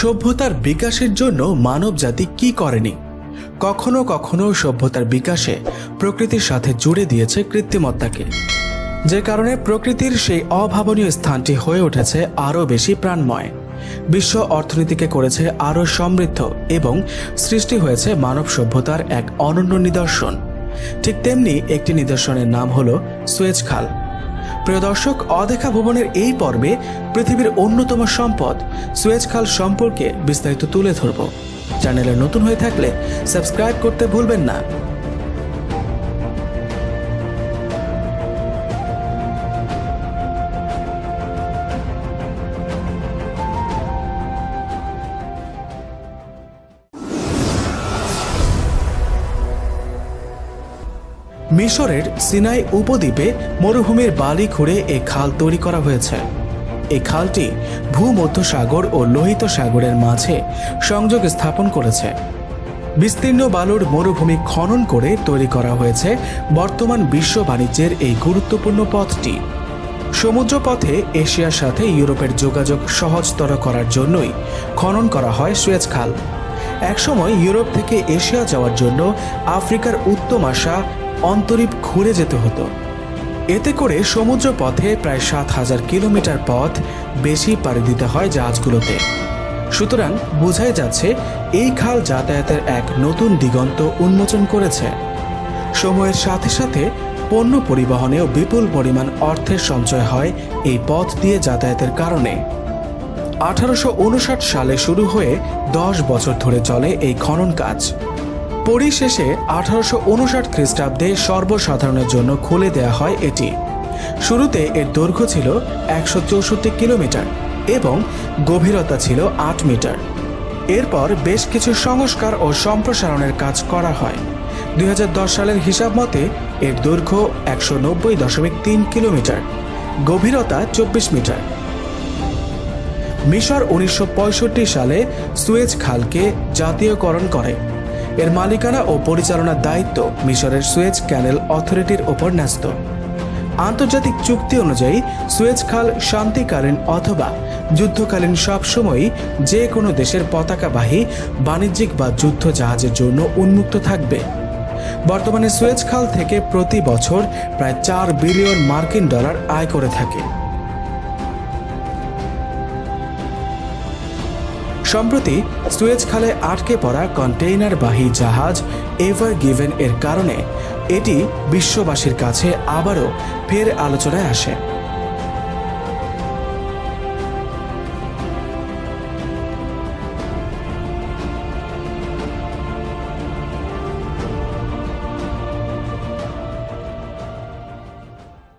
সভ্যতার বিকাশের জন্য মানবজাতি কি করেনি? কখনো কখনো সভ্যতার বিকাশে প্রকৃতির সাথে জুড়ে দিয়েছে কৃত্রিমত্তাকে। যে কারণে প্রকৃতির সেই অভাবনীয় স্থানটি হয়ে উঠেছে আরও বেশি প্রাণময়। বিশ্ব অর্থনীতিকে করেছে আরও সমৃদ্ধ এবং সৃষ্টি হয়েছে মানব সভ্যতার এক অনন্য নিদর্শন। ঠিক তেমনি একটি নিদর্শনের নাম হল সুয়েজ খাল প্রিয় দর্শক, অদেখা ভবনের এই পর্বে পৃথিবীর অন্যতম সম্পদ, সুয়েজ খাল সম্পর্কে বিস্তারিত তুলে ধরব। চ্যানেলে নতুন হয়ে থাকলে সাবস্ক্রাইব করতে ভুলবেন না। মিশরের সিনাই উপদ্বীপে মরুভূমির বালি খুঁড়ে এই খাল তৈরি করা হয়েছে। এই খালটি ভূমধ্যসাগর ও লোহিত সাগরের মাঝে সংযোগ স্থাপন করেছে। বিস্তীর্ণ বালুর মরুভূমি খনন করে তৈরি করা হয়েছে বর্তমান বিশ্ব বাণিজ্যের এই গুরুত্বপূর্ণ পথটি। সমুদ্র পথে এশিয়ার সাথে ইউরোপের যোগাযোগ সহজতর করার জন্যই খনন করা হয় সুয়েজ খাল। একসময় ইউরোপ থেকে এশিয়া যাওয়ার জন্য আফ্রিকার উত্তম আসা অন্তরীপ ঘুরে যেতে হতো। এতে করে সমুদ্র পথে প্রায় সাত হাজার কিলোমিটার পথ বেশি পাড়ি দিতে হয় জাহাজগুলোতে। সুতরাং বোঝাই যাচ্ছে, এই খাল যাতায়াতের এক নতুন দিগন্ত উন্মোচন করেছে। সময়ের সাথে সাথে পণ্য পরিবহনেও বিপুল পরিমাণ অর্থের সঞ্চয় হয় এই পথ দিয়ে যাতায়াতের কারণে। আঠারোশো উনষাট সালে শুরু হয়ে দশ বছর ধরে চলে এই খনন কাজ। পরিশেষে আঠারোশো উনষাট খ্রিস্টাব্দে সর্বসাধারণের জন্য খুলে দেয়া হয় এটি। শুরুতে এর দৈর্ঘ্য ছিল একশো চৌষট্টি কিলোমিটার এবং গভীরতা ছিল আট মিটার। এরপর বেশ কিছু সংস্কার ও সম্প্রসারণের কাজ করা হয়। দুই হাজার দশ সালের হিসাব মতে এর দৈর্ঘ্য একশো নব্বই দশমিক তিন কিলোমিটার, গভীরতা চব্বিশ মিটার। মিশর উনিশশো পঁয়ষট্টি সালে সুয়েজ খালকে জাতীয়করণ করে। এর মালিকানা ও পরিচালনার দায়িত্ব মিশরের সুয়েজ ক্যানেল অথরিটির ওপর ন্যস্ত। আন্তর্জাতিক চুক্তি অনুযায়ী, সুয়েজ খাল শান্তিকালীন অথবা যুদ্ধকালীন সবসময়ই যে কোনো দেশের পতাকাবাহী, বাণিজ্যিক বা যুদ্ধ জাহাজের জন্য উন্মুক্ত থাকবে। বর্তমানে সুয়েজ খাল থেকে প্রতি বছর প্রায় চার বিলিয়ন মার্কিন ডলার আয় করে থাকে। সম্প্রতি সুয়েজ খালে আটকে পড়া কন্টেইনারবাহী জাহাজ এভার গিভেন এর কারণে এটি বিশ্ববাসীর কাছে আবারও ফের আলোচনায় আসে।